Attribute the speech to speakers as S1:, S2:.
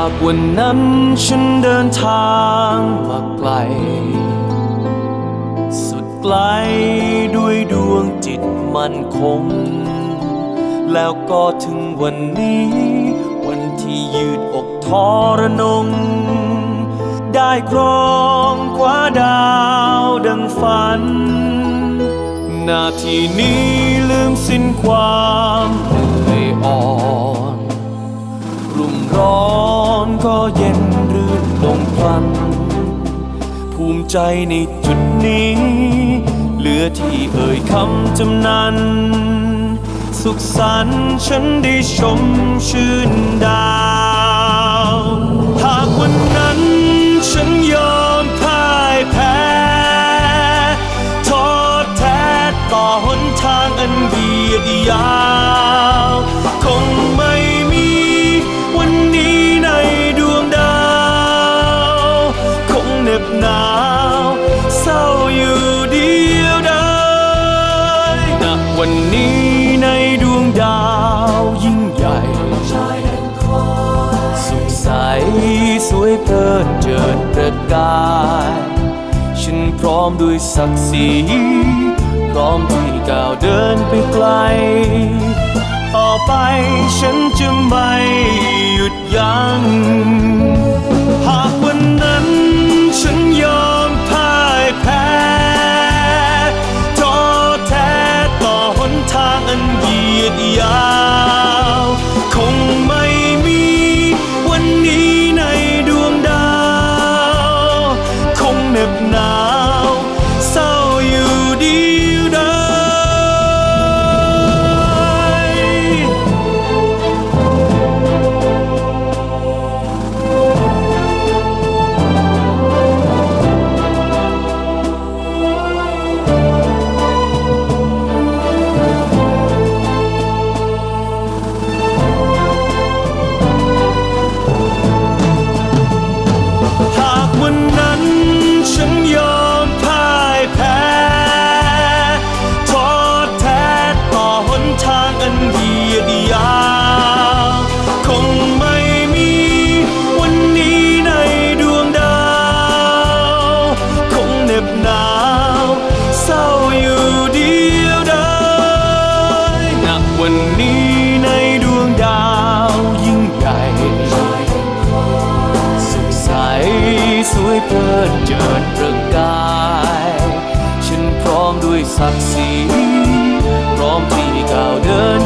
S1: ากวันนั้นฉันเดินทางมาไกล สุดไกลด้วยดวงจิตมันคง แล้วก็ถึงวันนี้ วันที่ยืดอกทรนง ได้ครองคว้าดาวดังฝัน นาทีนี้ลืมสิ้นความเหนื่อยอ่อนรุ่มร้อน เย็นรื่นลงพลันภูมิใจในจุดนี้ เหลือที่เอ่ยคำจำนัน สุขสันต์ฉันได้ชมชื่นดาวหากวันนั้นฉันยอมพ่ายแพ้ท้อแท้ต่อหนทางอันเยียดยา สสวยเพลิดเจิดประกาย ฉันพร้อมด้วยศักดิ์ศรีพร้อมที่ก้าวเดินไปไกล ต่อไปฉันจะไม่หยุดยัง้ง วยเพลิดเจิดประกาย ฉันพร้อมด้วยศักดิ์ศรีพร้อมที่ก้าวเดิน